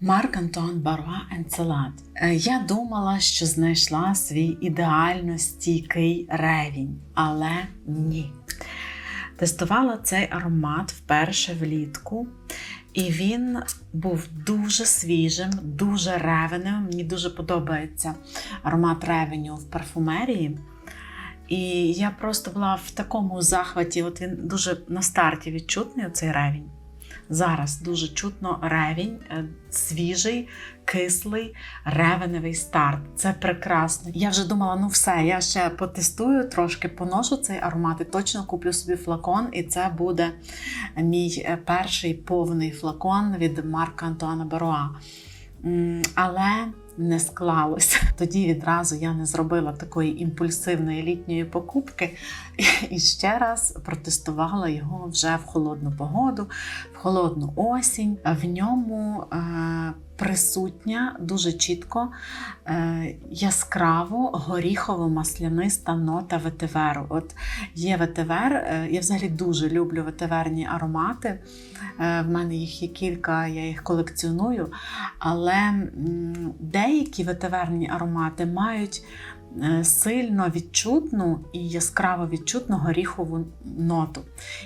Марк Антуан Баруа Енцелад. Е, Я думала, що знайшла свій ідеально стійкий ревінь, але ні. Тестувала цей аромат вперше влітку, і він був дуже свіжим, дуже ревеним. Мені дуже подобається аромат ревеню в парфумерії. І я просто була в такому захваті. От він дуже на старті відчутний, цей ревінь. Зараз дуже чутно ревінь, е, свіжий, кислий, ревеневий старт. Це прекрасно. Я вже думала, ну все, я ще потестую, трошки поношу цей аромат і точно куплю собі флакон, і це буде мій е, перший повний флакон від Марка Антуана Баруа. Але не склалося. Тоді відразу я не зробила такої імпульсивної літньої покупки і ще раз протестувала його вже в холодну погоду, в холодну осінь. В ньому е, присутня дуже чітко е, яскраво горіхово-масляниста нота ветиверу. От є ветивер, е, я взагалі дуже люблю ветиверні аромати. Е, в мене їх є кілька, я їх колекціоную. Але деякі ветиверні аромати мають сильно відчутну і яскраво відчутну горіхову ноту.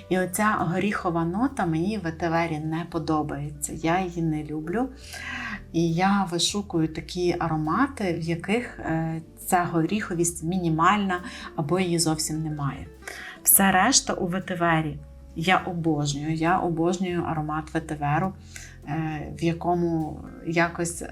І оця горіхова нота мені в ветивері не подобається. Я її не люблю. І я вишукую такі аромати, в яких е, ця горіховість мінімальна або її зовсім немає. Все решта у ветивері я обожнюю. Я обожнюю аромат ветиверу, е, в якому якось.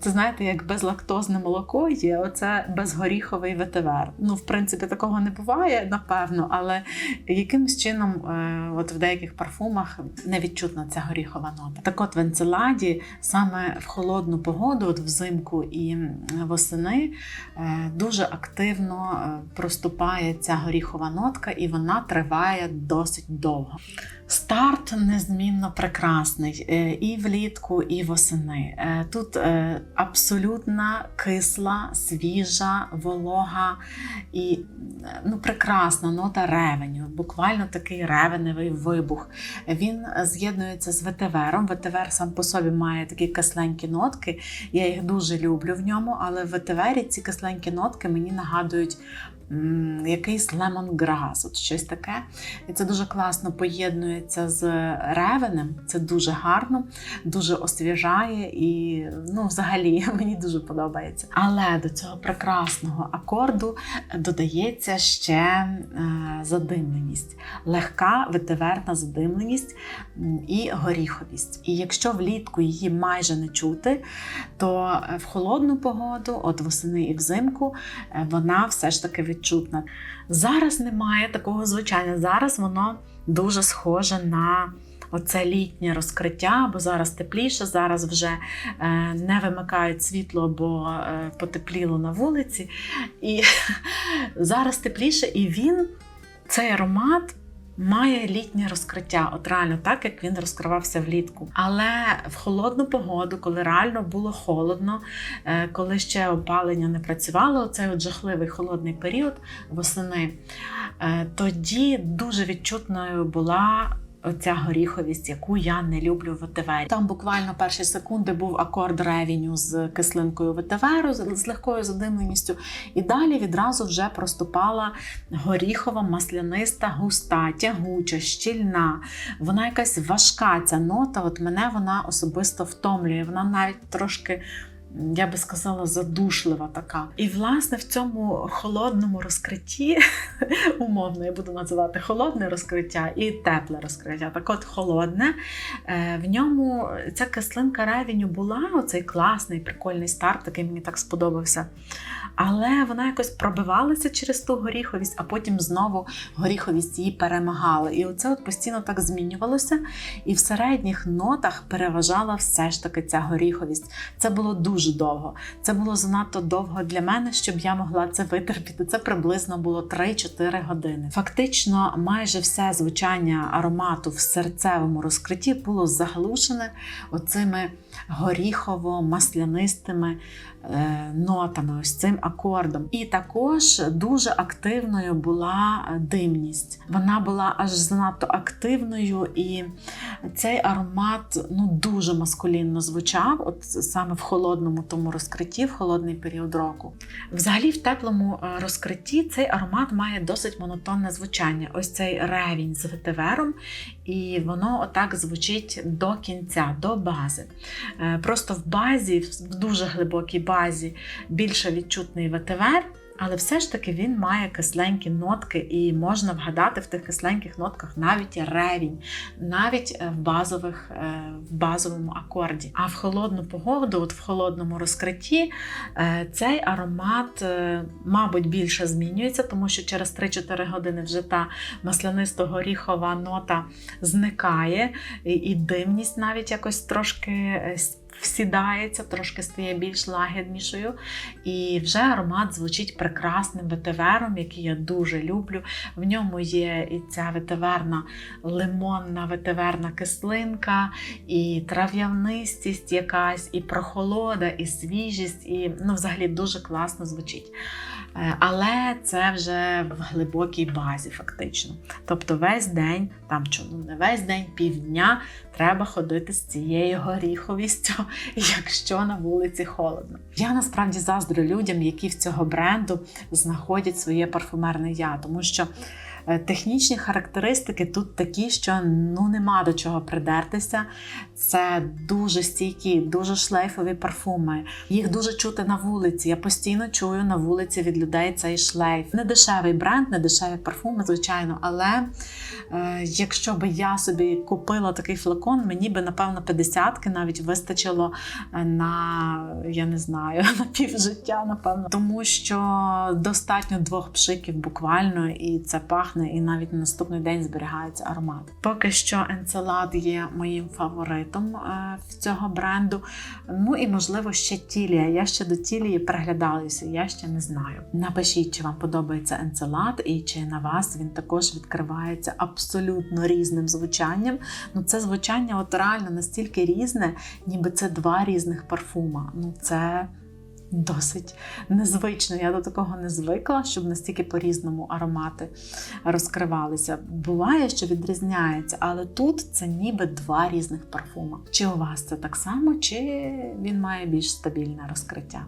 Це знаєте, як безлактозне молоко є, оце безгоріховий ветивер. Ну, в принципі, такого не буває, напевно, але якимось чином, е, от в деяких парфумах не відчутна ця горіхова нота. Так от в енцеладі саме в холодну погоду, от взимку і восени, е, дуже активно е, проступає ця горіхова нотка, і вона триває досить довго. Старт незмінно прекрасний і влітку, і восени. Тут е, абсолютна кисла, свіжа, волога і е, ну, прекрасна нота ревеню, буквально такий ревеневий вибух. Він з'єднується з ветивером. Ветивер сам по собі має такі кисленькі нотки. Я їх дуже люблю в ньому, але в ветивері ці кисленькі нотки мені нагадують якийсь лемонграс, от щось таке. І це дуже класно поєднується з ревенем. Це дуже гарно, дуже освіжає і ну, взагалі мені дуже подобається. Але до цього прекрасного акорду додається ще е, задимленість, легка ветиверна задимленість і горіховість. І якщо влітку її майже не чути, то в холодну погоду, от восени і взимку, е, вона все ж таки відчутна. Зараз немає такого звучання. Зараз воно дуже схоже на оце літнє розкриття, бо зараз тепліше, зараз вже е, не вимикають світло, бо е, потепліло на вулиці. І зараз тепліше, і він, цей аромат. Має літнє розкриття, от реально так, як він розкривався влітку. Але в холодну погоду, коли реально було холодно, е, коли ще опалення не працювало, цей от жахливий холодний період восени, тоді дуже відчутною була. Оця горіховість, яку я не люблю в ветивері. Там буквально перші секунди був акорд ревіню з кислинкою ветиверу, з легкою задимленістю. І далі відразу вже проступала горіхова, масляниста, густа, тягуча, щільна. Вона якась важка ця нота. От мене вона особисто втомлює. Вона навіть трошки. Я би сказала, задушлива така. І, власне, в цьому холодному розкритті, умовно, я буду називати холодне розкриття і тепле розкриття. Так от, холодне, е, в ньому ця кислинка ревеню була, оцей класний, прикольний старт, який мені так сподобався. Але вона якось пробивалася через ту горіховість, а потім знову горіховість її перемагала. І оце от постійно так змінювалося. І в середніх нотах переважала все ж таки ця горіховість. Це було дуже дуже довго. Це було занадто довго для мене, щоб я могла це витерпіти. Це приблизно було 3-4 години. Фактично, майже все звучання аромату в серцевому розкритті було заглушене оцими горіхово-маслянистими е, нотами, ось цим акордом. І також дуже активною була димність. Вона була аж занадто активною, і цей аромат ну, дуже маскулінно звучав, от саме в холодному тому розкритті, в холодний період року. Взагалі, в теплому е, розкритті цей аромат має досить монотонне звучання. Ось цей ревінь з ветивером, і воно отак звучить до кінця, до бази. Е, Просто в базі, в дуже глибокій базі, більше відчутний ветивер. Але все ж таки він має кисленькі нотки, і можна вгадати в тих кисленьких нотках навіть ревінь, навіть е, в базових, е, в базовому акорді. А в холодну погоду, от в холодному розкритті, е, цей аромат, мабуть, більше змінюється, тому що через 3-4 години вже та маслянисто-горіхова нота зникає, і димність навіть якось трошки. С- Всідається, трошки стає більш лагіднішою, і вже аромат звучить прекрасним ветивером, який я дуже люблю. В ньому є і ця ветиверна лимонна ветиверна кислинка, і трав'янистість якась, і прохолода, і свіжість, і ну, взагалі дуже класно звучить. Е, Але це вже в глибокій базі, фактично. Тобто весь день, там чому не весь день, півдня треба ходити з цією горіховістю, якщо на вулиці холодно. Я насправді заздрю людям, які в цього бренду знаходять своє парфумерне я, тому що. Е, Технічні характеристики тут такі, що ну нема до чого придертися. Це дуже стійкі, дуже шлейфові парфуми. Їх дуже чути на вулиці. Я постійно чую на вулиці від людей цей шлейф. Не дешевий бренд, не дешеві парфуми, звичайно. Але е, якщо би я собі купила такий флакон, мені би напевно 50-ки навіть вистачило е, на я не знаю, на півжиття, напевно. Тому що достатньо двох пшиків буквально, і це пахне, і навіть на наступний день зберігається аромат. Поки що енцелад є моїм фаворитом е, в цього бренду. Ну і можливо ще тілія. Я ще до тілії приглядалася, я ще не знаю. Напишіть, чи вам подобається енцелад, і чи на вас він також відкривається абсолютно різним звучанням. Ну це звучання от реально настільки різне, ніби це два різних парфума. Ну це. Досить незвично. Я до такого не звикла, щоб настільки по-різному аромати розкривалися. Буває, що відрізняється, але тут це ніби два різних парфума. Чи у вас це так само, чи він має більш стабільне розкриття?